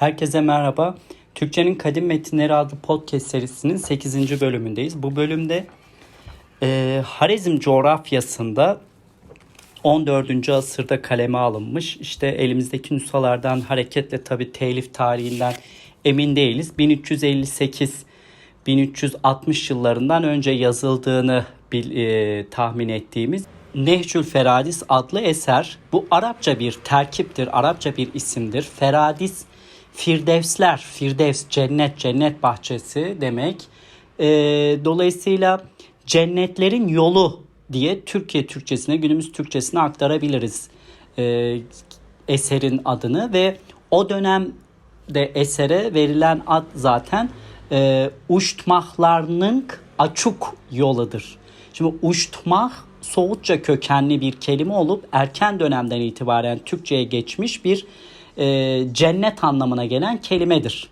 Herkese merhaba. Türkçenin Kadim Metinleri adlı podcast serisinin 8. bölümündeyiz. Bu bölümde e, Harezm coğrafyasında 14. asırda kaleme alınmış. İşte elimizdeki nüshalardan hareketle tabi telif tarihinden emin değiliz. 1358 1360 yıllarından önce yazıldığını bil, e, tahmin ettiğimiz Nehcül Feradis adlı eser. Bu Arapça bir terkiptir, Arapça bir isimdir. Feradis Firdevsler, Firdevs cennet, cennet bahçesi demek. E, dolayısıyla cennetlerin yolu diye Türkiye Türkçesine, günümüz Türkçesine aktarabiliriz e, eserin adını ve o dönemde esere verilen ad zaten e, uçtmahlarının açuk yoludur. Şimdi uçtmah Soğutça kökenli bir kelime olup erken dönemden itibaren Türkçe'ye geçmiş bir e, cennet anlamına gelen kelimedir.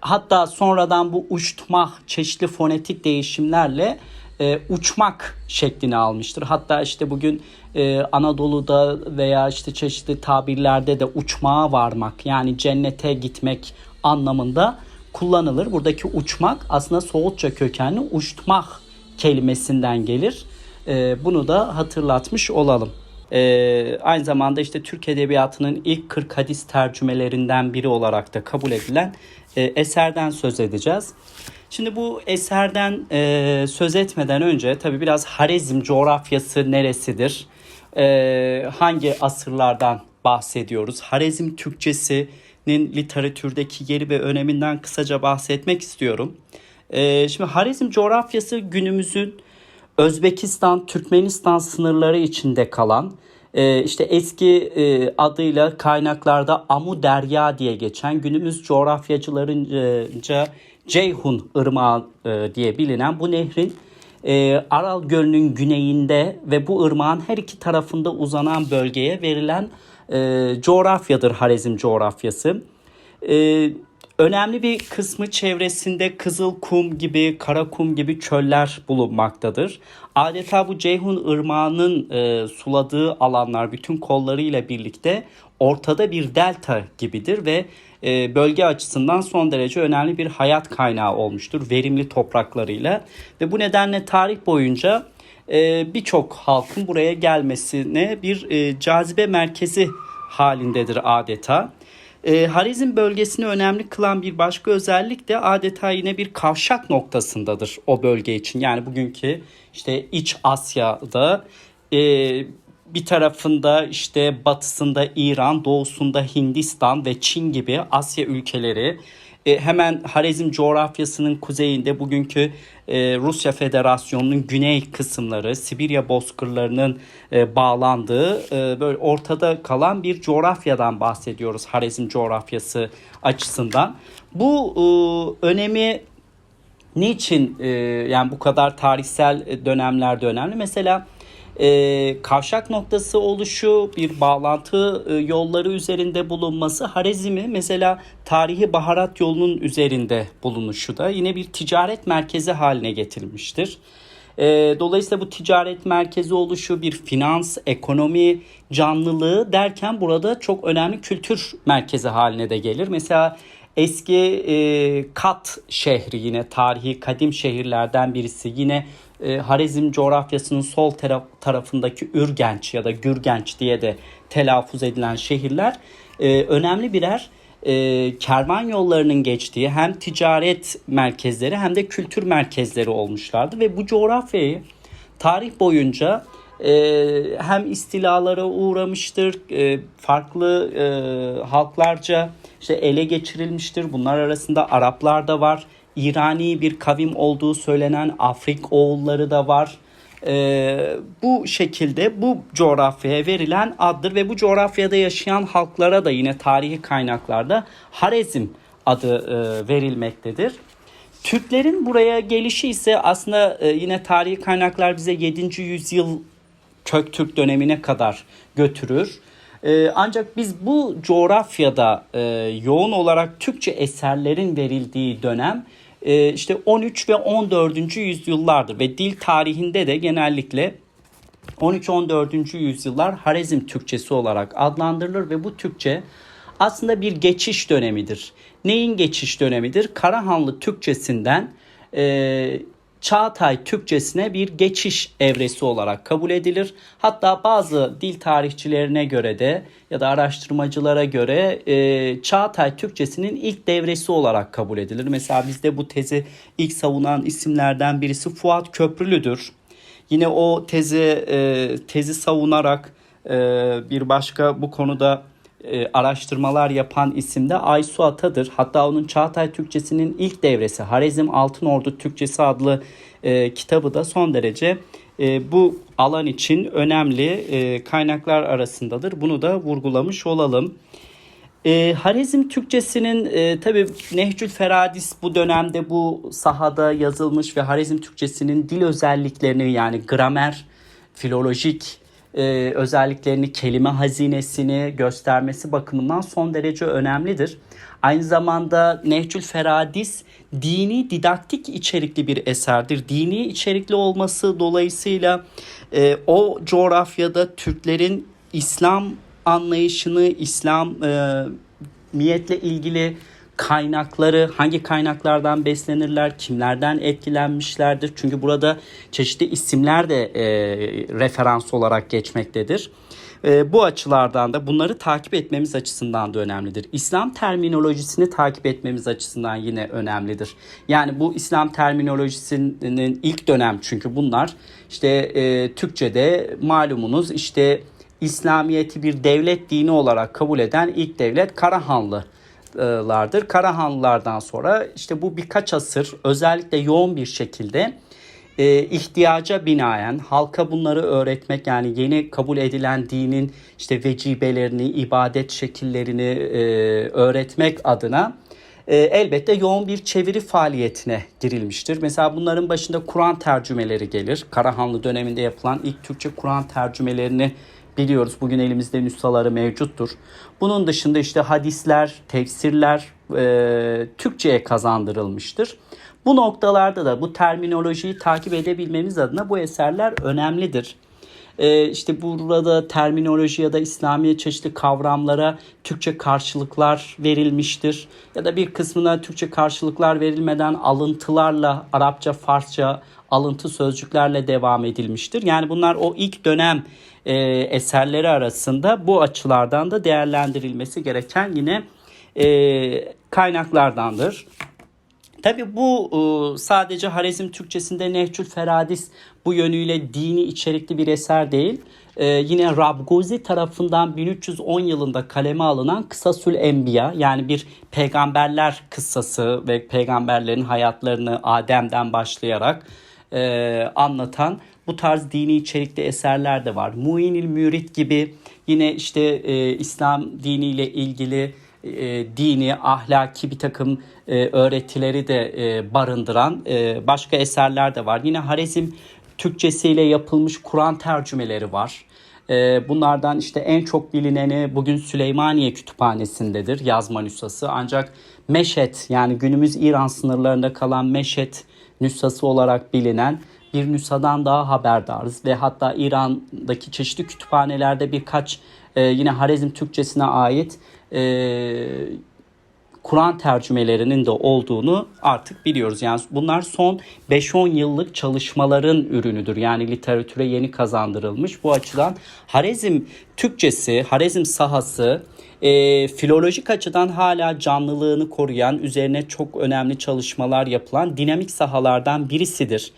Hatta sonradan bu uçtmah çeşitli fonetik değişimlerle e, uçmak şeklini almıştır. Hatta işte bugün e, Anadolu'da veya işte çeşitli tabirlerde de uçmağa varmak yani cennete gitmek anlamında kullanılır. Buradaki uçmak aslında Soğutça kökenli uçtmak kelimesinden gelir. E, bunu da hatırlatmış olalım. E, aynı zamanda işte Türk Edebiyatı'nın ilk 40 hadis tercümelerinden biri olarak da kabul edilen e, eserden söz edeceğiz. Şimdi bu eserden e, söz etmeden önce tabi biraz Harezm coğrafyası neresidir? E, hangi asırlardan bahsediyoruz? Harezm Türkçesinin literatürdeki yeri ve öneminden kısaca bahsetmek istiyorum. E, şimdi Harezm coğrafyası günümüzün Özbekistan, Türkmenistan sınırları içinde kalan e, işte eski e, adıyla kaynaklarda Amu Derya diye geçen günümüz coğrafyacılarınca Ceyhun Irmağı e, diye bilinen bu nehrin Aral Gölü'nün güneyinde ve bu ırmağın her iki tarafında uzanan bölgeye verilen coğrafyadır Harezm coğrafyası. E, önemli bir kısmı çevresinde kızıl kum gibi, kara kum gibi çöller bulunmaktadır. Adeta bu Ceyhun Irmağı'nın e, suladığı alanlar bütün kollarıyla birlikte ortada bir delta gibidir ve e, bölge açısından son derece önemli bir hayat kaynağı olmuştur verimli topraklarıyla ve bu nedenle tarih boyunca e, birçok halkın buraya gelmesine bir e, cazibe merkezi halindedir adeta. E, Harizm bölgesini önemli kılan bir başka özellik de adeta yine bir kavşak noktasındadır o bölge için. Yani bugünkü işte İç Asya'da e, bir tarafında işte batısında İran, doğusunda Hindistan ve Çin gibi Asya ülkeleri e, hemen Harezm coğrafyasının kuzeyinde bugünkü e, Rusya Federasyonu'nun güney kısımları, Sibirya bozkırlarının e, bağlandığı böyle ortada kalan bir coğrafyadan bahsediyoruz Harezm coğrafyası açısından. Bu önemi niçin yani bu kadar tarihsel dönemlerde önemli? Mesela e, kavşak noktası oluşu, bir bağlantı e, yolları üzerinde bulunması, Harezmi mesela tarihi baharat yolunun üzerinde bulunuşu da yine bir ticaret merkezi haline getirilmiştir. E, dolayısıyla bu ticaret merkezi oluşu bir finans, ekonomi canlılığı derken burada çok önemli kültür merkezi haline de gelir. Mesela eski e, Kat şehri yine tarihi kadim şehirlerden birisi. Yine e, Harezm coğrafyasının sol taraf, tarafındaki Ürgenç ya da Gürgenç diye de telaffuz edilen şehirler e, önemli birer e, kervan yollarının geçtiği hem ticaret merkezleri hem de kültür merkezleri olmuşlardı ve bu coğrafyayı tarih boyunca e, hem istilalara uğramıştır, e, farklı e, halklarca işte ele geçirilmiştir. Bunlar arasında Araplar da var. İrani bir kavim olduğu söylenen Afrik oğulları da var. Ee, bu şekilde bu coğrafyaya verilen addır ve bu coğrafyada yaşayan halklara da yine tarihi kaynaklarda Harezm adı e, verilmektedir. Türklerin buraya gelişi ise aslında e, yine tarihi kaynaklar bize 7. yüzyıl Köktürk dönemine kadar götürür. Ee, ancak biz bu coğrafyada e, yoğun olarak Türkçe eserlerin verildiği dönem e, işte 13 ve 14. yüzyıllardır ve dil tarihinde de genellikle 13-14. yüzyıllar Harezm Türkçesi olarak adlandırılır ve bu Türkçe aslında bir geçiş dönemidir. Neyin geçiş dönemidir? Karahanlı Türkçesinden e, Çağatay Türkçesine bir geçiş evresi olarak kabul edilir. Hatta bazı dil tarihçilerine göre de ya da araştırmacılara göre e, Çağatay Türkçesinin ilk devresi olarak kabul edilir. Mesela bizde bu tezi ilk savunan isimlerden birisi Fuat Köprülü'dür. Yine o tezi e, tezi savunarak e, bir başka bu konuda e, araştırmalar yapan isim de Aysu Ata'dır. Hatta onun Çağatay Türkçesinin ilk devresi Harezm Altınordu Türkçesi adlı e, kitabı da son derece e, bu alan için önemli e, kaynaklar arasındadır. Bunu da vurgulamış olalım. E, Harezm Türkçesinin e, tabi Nehcül Feradis bu dönemde bu sahada yazılmış ve Harezm Türkçesinin dil özelliklerini yani gramer, filolojik e, özelliklerini, kelime hazinesini göstermesi bakımından son derece önemlidir. Aynı zamanda Nehcül Feradis dini didaktik içerikli bir eserdir. Dini içerikli olması dolayısıyla e, o coğrafyada Türklerin İslam anlayışını, İslam e, miyetle ilgili kaynakları, hangi kaynaklardan beslenirler, kimlerden etkilenmişlerdir. Çünkü burada çeşitli isimler de e, referans olarak geçmektedir. E, bu açılardan da bunları takip etmemiz açısından da önemlidir. İslam terminolojisini takip etmemiz açısından yine önemlidir. Yani bu İslam terminolojisinin ilk dönem çünkü bunlar işte e, Türkçe'de malumunuz işte İslamiyet'i bir devlet dini olarak kabul eden ilk devlet Karahanlı lardır. Karahanlılardan sonra işte bu birkaç asır özellikle yoğun bir şekilde e, ihtiyaca binaen halka bunları öğretmek yani yeni kabul edilen dinin işte vecibelerini, ibadet şekillerini e, öğretmek adına e, elbette yoğun bir çeviri faaliyetine girilmiştir. Mesela bunların başında Kur'an tercümeleri gelir. Karahanlı döneminde yapılan ilk Türkçe Kur'an tercümelerini biliyoruz. Bugün elimizde nüshaları mevcuttur. Bunun dışında işte hadisler, tefsirler e, Türkçe'ye kazandırılmıştır. Bu noktalarda da bu terminolojiyi takip edebilmemiz adına bu eserler önemlidir. Ee, işte burada terminoloji ya da İslamiye çeşitli kavramlara Türkçe karşılıklar verilmiştir. Ya da bir kısmına Türkçe karşılıklar verilmeden alıntılarla Arapça, Farsça alıntı sözcüklerle devam edilmiştir. Yani bunlar o ilk dönem e, eserleri arasında bu açılardan da değerlendirilmesi gereken yine e, kaynaklardandır. Tabi bu e, sadece Harezm Türkçesinde Nehcül Feradis bu yönüyle dini içerikli bir eser değil. E, yine Rabguzi tarafından 1310 yılında kaleme alınan Kısasül Enbiya yani bir peygamberler kıssası ve peygamberlerin hayatlarını Adem'den başlayarak e, anlatan bu tarz dini içerikli eserler de var. Muinil Mürit gibi yine işte e, İslam diniyle ilgili e, dini, ahlaki bir takım e, öğretileri de e, barındıran e, başka eserler de var. Yine Harezm Türkçesiyle yapılmış Kur'an tercümeleri var. E, bunlardan işte en çok bilineni bugün Süleymaniye Kütüphanesi'ndedir yazma nüshası. Ancak Meşet yani günümüz İran sınırlarında kalan Meşet nüshası olarak bilinen bir nüshadan daha haberdarız ve hatta İran'daki çeşitli kütüphanelerde birkaç e, yine Harezm Türkçesine ait e, Kur'an tercümelerinin de olduğunu artık biliyoruz. Yani bunlar son 5-10 yıllık çalışmaların ürünüdür. Yani literatüre yeni kazandırılmış. Bu açıdan Harezm Türkçesi, Harezm sahası e, filolojik açıdan hala canlılığını koruyan, üzerine çok önemli çalışmalar yapılan dinamik sahalardan birisidir.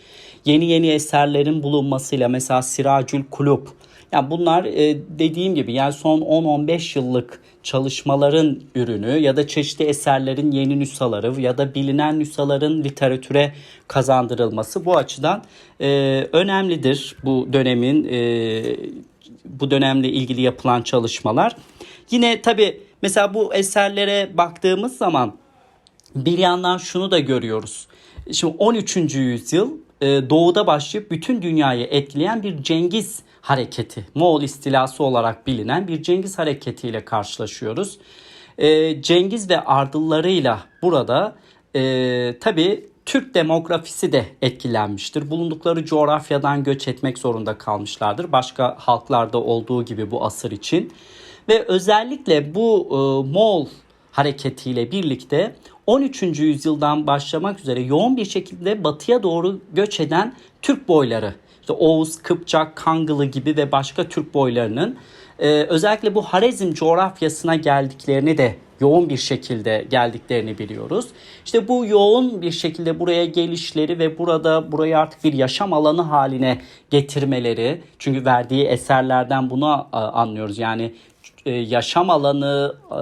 Yeni yeni eserlerin bulunmasıyla mesela Siracül Kulub, yani bunlar e, dediğim gibi yani son 10-15 yıllık çalışmaların ürünü ya da çeşitli eserlerin yeni nüshaları ya da bilinen nüshaların literatüre kazandırılması bu açıdan e, önemlidir bu dönemin e, bu dönemle ilgili yapılan çalışmalar. Yine tabi mesela bu eserlere baktığımız zaman bir yandan şunu da görüyoruz. Şimdi 13. yüzyıl e, doğuda başlayıp bütün dünyayı etkileyen bir Cengiz hareketi, Moğol istilası olarak bilinen bir Cengiz hareketiyle karşılaşıyoruz. E, Cengiz ve ardıllarıyla burada e, tabi Türk demografisi de etkilenmiştir. Bulundukları coğrafyadan göç etmek zorunda kalmışlardır. Başka halklarda olduğu gibi bu asır için. Ve özellikle bu e, Moğol hareketiyle birlikte 13. yüzyıldan başlamak üzere yoğun bir şekilde batıya doğru göç eden Türk boyları, işte Oğuz, Kıpçak, Kangılı gibi ve başka Türk boylarının e, özellikle bu Harezm coğrafyasına geldiklerini de yoğun bir şekilde geldiklerini biliyoruz. İşte bu yoğun bir şekilde buraya gelişleri ve burada burayı artık bir yaşam alanı haline getirmeleri çünkü verdiği eserlerden bunu anlıyoruz. Yani e, yaşam alanı e,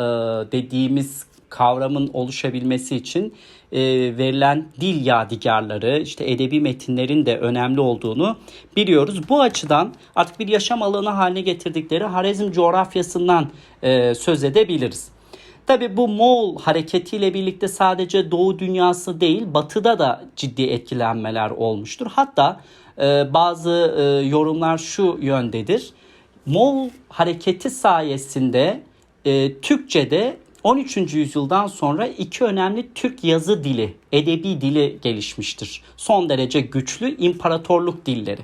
dediğimiz kavramın oluşabilmesi için e, verilen dil yadigarları, işte edebi metinlerin de önemli olduğunu biliyoruz. Bu açıdan artık bir yaşam alanı haline getirdikleri Harezm coğrafyasından e, söz edebiliriz. Tabi bu Moğol hareketiyle birlikte sadece Doğu dünyası değil Batı'da da ciddi etkilenmeler olmuştur. Hatta e, bazı e, yorumlar şu yöndedir. Moğol hareketi sayesinde e, Türkçe'de 13. yüzyıldan sonra iki önemli Türk yazı dili, edebi dili gelişmiştir. Son derece güçlü imparatorluk dilleri.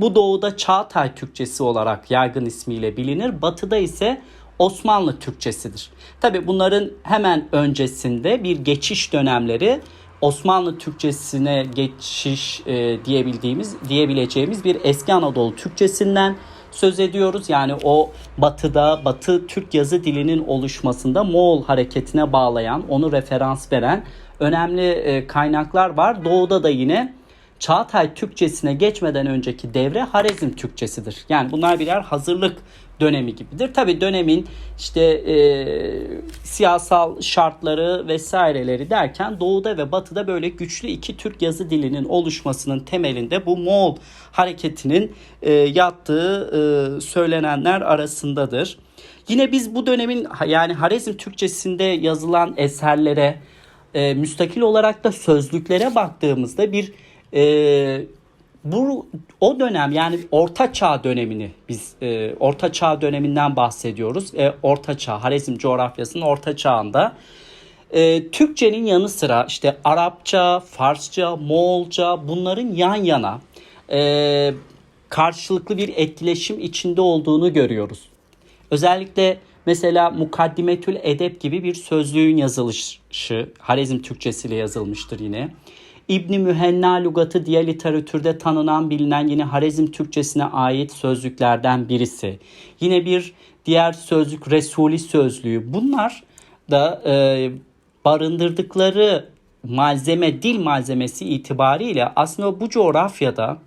Bu doğuda Çağatay Türkçesi olarak yaygın ismiyle bilinir. Batıda ise Osmanlı Türkçesidir. Tabi bunların hemen öncesinde bir geçiş dönemleri Osmanlı Türkçesine geçiş e, diyebildiğimiz diyebileceğimiz bir eski Anadolu Türkçesinden söz ediyoruz. Yani o batıda batı Türk yazı dilinin oluşmasında Moğol hareketine bağlayan, onu referans veren önemli e, kaynaklar var. Doğuda da yine Çağatay Türkçesine geçmeden önceki devre Harezm Türkçesidir. Yani bunlar birer hazırlık dönemi gibidir. Tabi dönemin işte e, siyasal şartları vesaireleri derken doğuda ve batıda böyle güçlü iki Türk yazı dilinin oluşmasının temelinde bu Moğol hareketinin e, yattığı e, söylenenler arasındadır. Yine biz bu dönemin yani Harezm Türkçesinde yazılan eserlere e, müstakil olarak da sözlüklere baktığımızda bir e, bu o dönem yani Orta Çağ dönemini biz e, Orta Çağ döneminden bahsediyoruz. E, Orta Çağ, Harezm coğrafyasının Orta Çağ'ında e, Türkçenin yanı sıra işte Arapça, Farsça, Moğolca bunların yan yana e, karşılıklı bir etkileşim içinde olduğunu görüyoruz. Özellikle mesela Mukaddimetül Edep gibi bir sözlüğün yazılışı Harezm Türkçesiyle yazılmıştır yine. İbni Mühenna lügatı diye literatürde tanınan bilinen yine Harezm Türkçesine ait sözlüklerden birisi. Yine bir diğer sözlük Resuli sözlüğü. Bunlar da e, barındırdıkları malzeme, dil malzemesi itibariyle aslında bu coğrafyada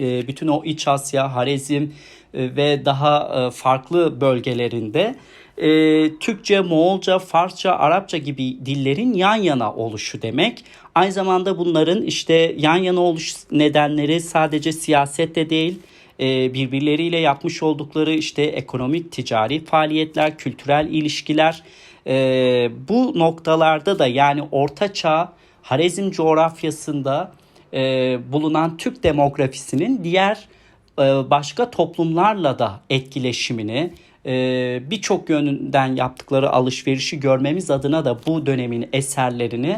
e, bütün o İç Asya, Harezm e, ve daha e, farklı bölgelerinde e, Türkçe, Moğolca, Farsça, Arapça gibi dillerin yan yana oluşu demek. Aynı zamanda bunların işte yan yana oluş nedenleri sadece siyasette değil, e, birbirleriyle yapmış oldukları işte ekonomik, ticari faaliyetler, kültürel ilişkiler. E, bu noktalarda da yani Orta Çağ, Harezm coğrafyasında e, bulunan Türk demografisinin diğer e, başka toplumlarla da etkileşimini, birçok yönünden yaptıkları alışverişi görmemiz adına da bu dönemin eserlerini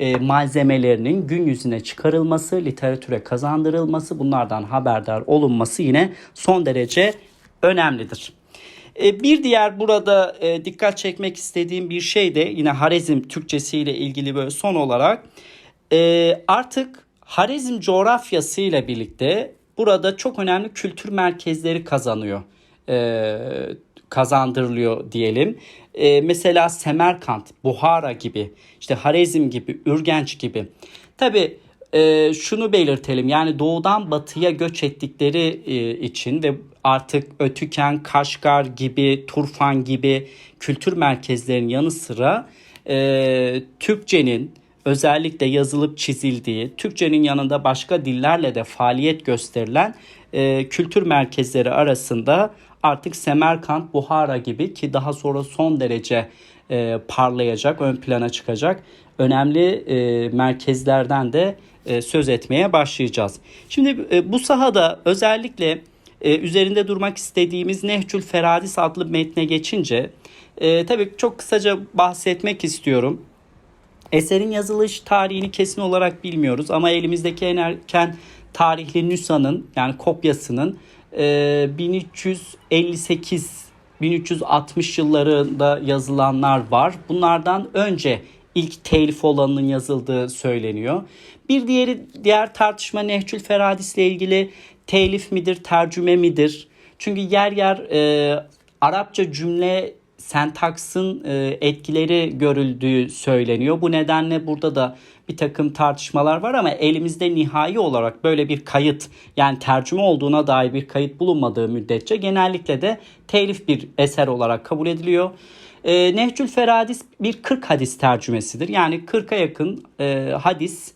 e, malzemelerinin gün yüzüne çıkarılması, literatüre kazandırılması, bunlardan haberdar olunması yine son derece önemlidir. E, bir diğer burada e, dikkat çekmek istediğim bir şey de yine Harezm Türkçesi ile ilgili böyle son olarak artık Harezm coğrafyası ile birlikte burada çok önemli kültür merkezleri kazanıyor kazandırılıyor diyelim. E, mesela Semerkant, Buhara gibi, işte Harezm gibi, Ürgenç gibi. Tabi e, şunu belirtelim yani doğudan batıya göç ettikleri e, için ve artık Ötüken, Kaşgar gibi, Turfan gibi kültür merkezlerinin yanı sıra e, Türkçenin özellikle yazılıp çizildiği, Türkçenin yanında başka dillerle de faaliyet gösterilen e, kültür merkezleri arasında artık Semerkant, Buhara gibi ki daha sonra son derece e, parlayacak, ön plana çıkacak önemli e, merkezlerden de e, söz etmeye başlayacağız. Şimdi e, bu sahada özellikle e, üzerinde durmak istediğimiz Nehcül Feradis adlı metne geçince e, tabii çok kısaca bahsetmek istiyorum. Eserin yazılış tarihini kesin olarak bilmiyoruz ama elimizdeki en erken tarihli nüshanın yani kopyasının 1358 1360 yıllarında yazılanlar var. Bunlardan önce ilk telif olanının yazıldığı söyleniyor. Bir diğeri diğer tartışma Nehcül Feradis ile ilgili telif midir, tercüme midir? Çünkü yer yer e, Arapça cümle sentaksın e, etkileri görüldüğü söyleniyor. Bu nedenle burada da bir takım tartışmalar var ama elimizde nihai olarak böyle bir kayıt yani tercüme olduğuna dair bir kayıt bulunmadığı müddetçe genellikle de telif bir eser olarak kabul ediliyor. E, Nehcül Feradis bir 40 hadis tercümesidir. Yani 40'a yakın e, hadis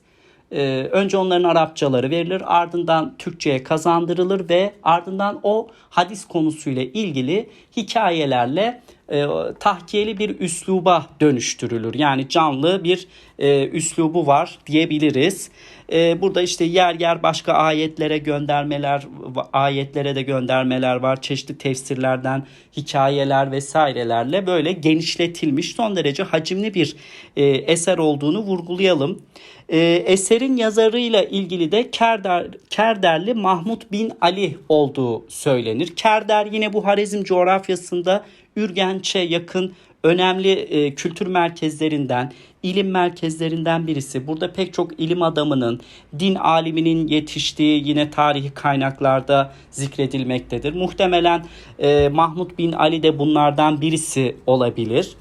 e, önce onların Arapçaları verilir ardından Türkçe'ye kazandırılır ve ardından o hadis konusuyla ilgili hikayelerle e, tahkiyeli bir üsluba dönüştürülür. Yani canlı bir e, üslubu var diyebiliriz. E, burada işte yer yer başka ayetlere göndermeler, ayetlere de göndermeler var. Çeşitli tefsirlerden hikayeler vesairelerle böyle genişletilmiş son derece hacimli bir e, eser olduğunu vurgulayalım. E, eserin yazarıyla ilgili de Kerder, Kerderli Mahmut bin Ali olduğu söylenir. Kerder yine bu Harezm coğrafyasında Ürgenç'e yakın önemli e, kültür merkezlerinden, ilim merkezlerinden birisi. Burada pek çok ilim adamının, din aliminin yetiştiği yine tarihi kaynaklarda zikredilmektedir. Muhtemelen e, Mahmud bin Ali de bunlardan birisi olabilir.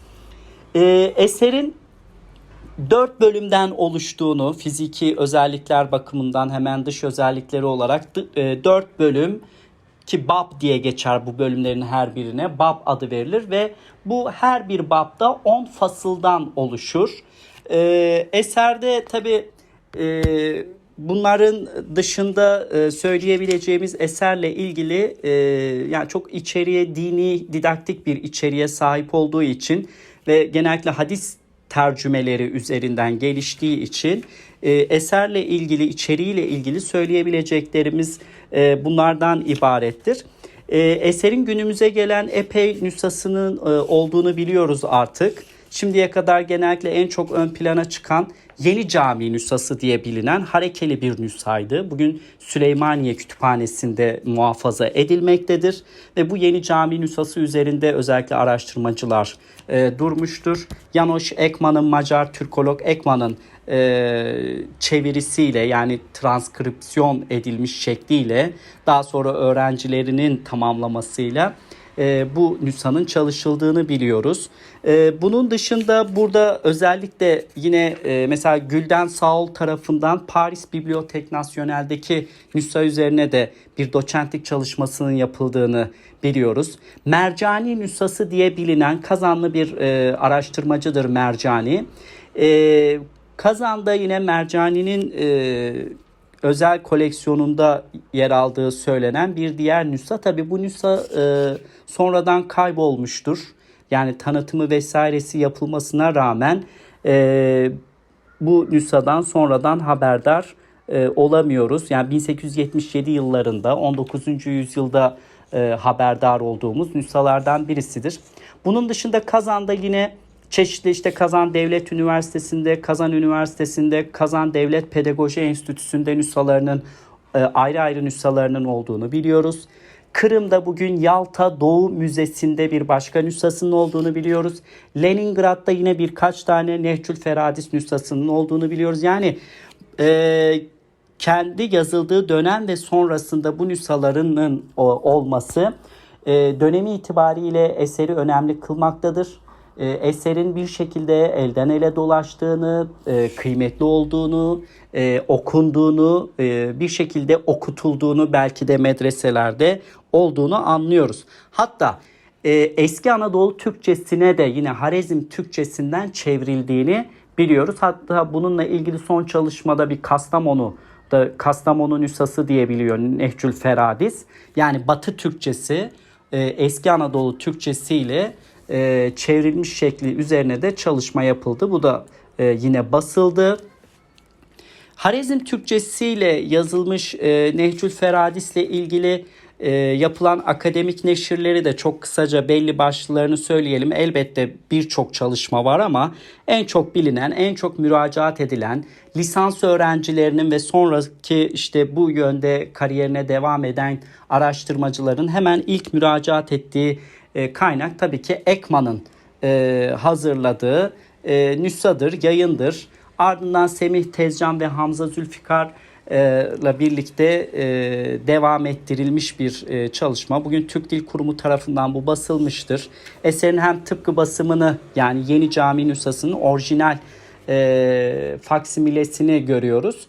E, eserin dört bölümden oluştuğunu fiziki özellikler bakımından hemen dış özellikleri olarak e, dört bölüm ki bab diye geçer bu bölümlerin her birine bab adı verilir ve bu her bir babda 10 fasıldan oluşur. Ee, eserde tabi e, bunların dışında e, söyleyebileceğimiz eserle ilgili e, yani çok içeriye dini didaktik bir içeriğe sahip olduğu için ve genellikle hadis tercümeleri üzerinden geliştiği için e, eserle ilgili içeriğiyle ilgili söyleyebileceklerimiz e, bunlardan ibarettir. E, eserin günümüze gelen epey nüshasının e, olduğunu biliyoruz artık. Şimdiye kadar genellikle en çok ön plana çıkan Yeni Cami nüshası diye bilinen harekeli bir nüshaydı. Bugün Süleymaniye Kütüphanesi'nde muhafaza edilmektedir. Ve bu Yeni Cami nüshası üzerinde özellikle araştırmacılar e, durmuştur. Janosch Ekman'ın, Macar Türkolog Ekman'ın e, çevirisiyle yani transkripsiyon edilmiş şekliyle daha sonra öğrencilerinin tamamlamasıyla e, bu nüshanın çalışıldığını biliyoruz. E, bunun dışında burada özellikle yine e, mesela Gülden Saul tarafından Paris Bibliotek Nasyonel'deki nüsha üzerine de bir doçentlik çalışmasının yapıldığını biliyoruz. Mercani nüshası diye bilinen Kazanlı bir e, araştırmacıdır Mercani. E, Kazan'da yine Mercani'nin e, özel koleksiyonunda yer aldığı söylenen bir diğer nüsha. Tabi bu nüsha e, sonradan kaybolmuştur. Yani tanıtımı vesairesi yapılmasına rağmen e, bu nüshadan sonradan haberdar e, olamıyoruz. Yani 1877 yıllarında 19. yüzyılda e, haberdar olduğumuz nüshalardan birisidir. Bunun dışında Kazan'da yine çeşitli işte Kazan Devlet Üniversitesi'nde, Kazan Üniversitesi'nde, Kazan Devlet Pedagoji Enstitüsü'nde nüshalarının e, ayrı ayrı nüshalarının olduğunu biliyoruz. Kırım'da bugün Yalta Doğu Müzesi'nde bir başka nüshasının olduğunu biliyoruz. Leningrad'da yine birkaç tane Nehcül Feradis nüshasının olduğunu biliyoruz. Yani e, kendi yazıldığı dönem ve sonrasında bu nüshalarının olması e, dönemi itibariyle eseri önemli kılmaktadır e, eserin bir şekilde elden ele dolaştığını, e, kıymetli olduğunu, e, okunduğunu, e, bir şekilde okutulduğunu belki de medreselerde olduğunu anlıyoruz. Hatta e, eski Anadolu Türkçesine de yine Harezm Türkçesinden çevrildiğini biliyoruz. Hatta bununla ilgili son çalışmada bir Kastamonu da Kastamonu nüshası diyebiliyor Nehcül Feradis. Yani Batı Türkçesi e, eski Anadolu Türkçesi ile e, çevrilmiş şekli üzerine de çalışma yapıldı. Bu da e, yine basıldı. Harezm Türkçesiyle yazılmış e, Nehcül Feradis ile ilgili e, yapılan akademik neşirleri de çok kısaca belli başlılarını söyleyelim. Elbette birçok çalışma var ama en çok bilinen, en çok müracaat edilen lisans öğrencilerinin ve sonraki işte bu yönde kariyerine devam eden araştırmacıların hemen ilk müracaat ettiği e, kaynak tabii ki Ekman'ın e, hazırladığı e, yayındır. Ardından Semih Tezcan ve Hamza Zülfikar ile birlikte e, devam ettirilmiş bir çalışma. Bugün Türk Dil Kurumu tarafından bu basılmıştır. Eserin hem tıpkı basımını yani yeni cami nüshasının orijinal e, faksimilesini görüyoruz.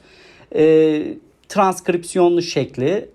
E, transkripsiyonlu şekli.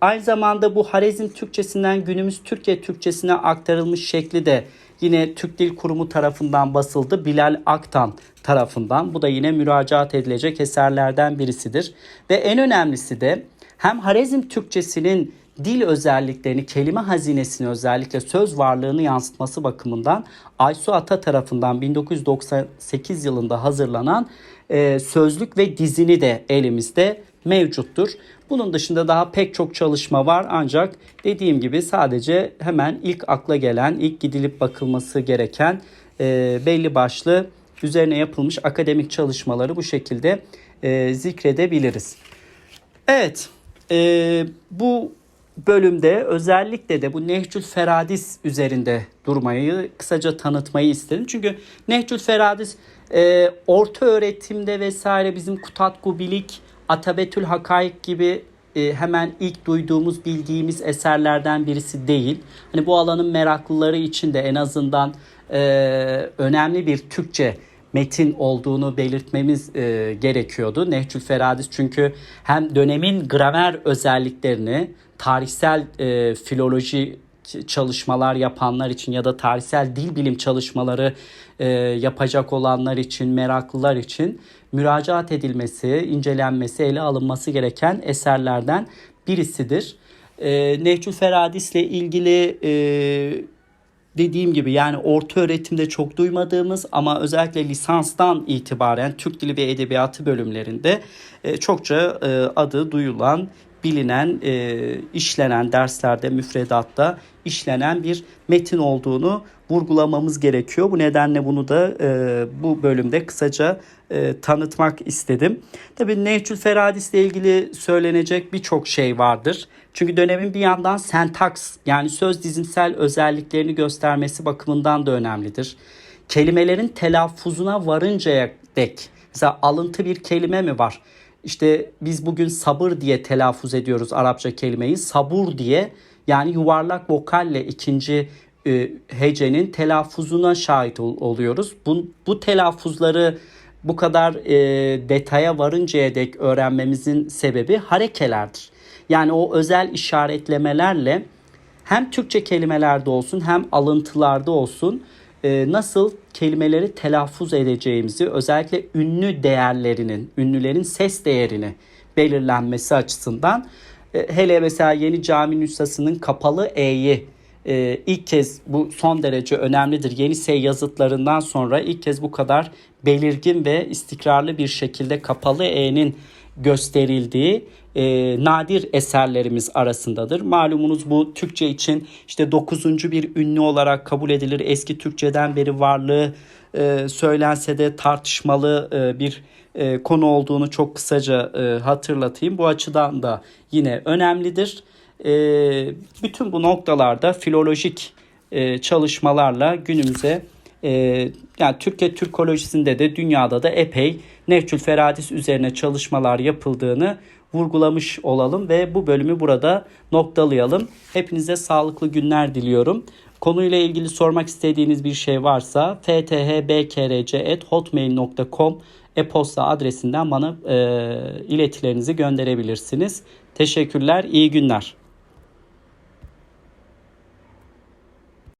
Aynı zamanda bu Harezm Türkçesinden günümüz Türkiye Türkçesine aktarılmış şekli de yine Türk Dil Kurumu tarafından basıldı. Bilal Aktan tarafından. Bu da yine müracaat edilecek eserlerden birisidir. Ve en önemlisi de hem Harezm Türkçesinin dil özelliklerini, kelime hazinesini özellikle söz varlığını yansıtması bakımından Aysu Ata tarafından 1998 yılında hazırlanan e, sözlük ve dizini de elimizde mevcuttur. Bunun dışında daha pek çok çalışma var ancak dediğim gibi sadece hemen ilk akla gelen, ilk gidilip bakılması gereken e, belli başlı üzerine yapılmış akademik çalışmaları bu şekilde e, zikredebiliriz. Evet, e, bu bölümde özellikle de bu Nehcül Feradis üzerinde durmayı, kısaca tanıtmayı istedim. Çünkü Nehcül Feradis e, orta öğretimde vesaire bizim Kutat Gubilik, Atabetül Hakayık gibi e, hemen ilk duyduğumuz, bildiğimiz eserlerden birisi değil. Hani bu alanın meraklıları için de en azından e, önemli bir Türkçe metin olduğunu belirtmemiz e, gerekiyordu. Nehcül Feradis çünkü hem dönemin gramer özelliklerini, tarihsel e, filoloji çalışmalar yapanlar için ya da tarihsel dil bilim çalışmaları e, yapacak olanlar için, meraklılar için müracaat edilmesi, incelenmesi, ele alınması gereken eserlerden birisidir. E, Nehcül Feradis ile ilgili e, dediğim gibi yani orta öğretimde çok duymadığımız ama özellikle lisanstan itibaren Türk Dili ve Edebiyatı bölümlerinde e, çokça e, adı duyulan bilinen, e, işlenen derslerde, müfredatta işlenen bir metin olduğunu vurgulamamız gerekiyor. Bu nedenle bunu da e, bu bölümde kısaca e, tanıtmak istedim. Tabii Nehcül Feradis ile ilgili söylenecek birçok şey vardır. Çünkü dönemin bir yandan sentaks yani söz dizimsel özelliklerini göstermesi bakımından da önemlidir. Kelimelerin telaffuzuna varıncaya dek mesela alıntı bir kelime mi var? İşte biz bugün sabır diye telaffuz ediyoruz Arapça kelimeyi. Sabur diye yani yuvarlak vokalle ikinci e, hecenin telaffuzuna şahit ol, oluyoruz. Bu, bu telaffuzları bu kadar e, detaya varıncaya dek öğrenmemizin sebebi harekelerdir. Yani o özel işaretlemelerle hem Türkçe kelimelerde olsun hem alıntılarda olsun e, nasıl kelimeleri telaffuz edeceğimizi özellikle ünlü değerlerinin, ünlülerin ses değerini belirlenmesi açısından e, hele mesela yeni cami nüshasının kapalı E'yi e, ilk kez bu son derece önemlidir. Yeni S yazıtlarından sonra ilk kez bu kadar belirgin ve istikrarlı bir şekilde kapalı E'nin gösterildiği e, nadir eserlerimiz arasındadır. Malumunuz bu Türkçe için işte dokuzuncu bir ünlü olarak kabul edilir. Eski Türkçeden beri varlığı e, söylense de tartışmalı e, bir e, konu olduğunu çok kısaca e, hatırlatayım. Bu açıdan da yine önemlidir. E, bütün bu noktalarda filolojik e, çalışmalarla günümüze e, yani Türkiye Türkolojisinde de dünyada da epey Nefçül Feradis üzerine çalışmalar yapıldığını vurgulamış olalım ve bu bölümü burada noktalayalım. Hepinize sağlıklı günler diliyorum. Konuyla ilgili sormak istediğiniz bir şey varsa fthbkrc.hotmail.com e-posta adresinden bana e, iletilerinizi gönderebilirsiniz. Teşekkürler, iyi günler.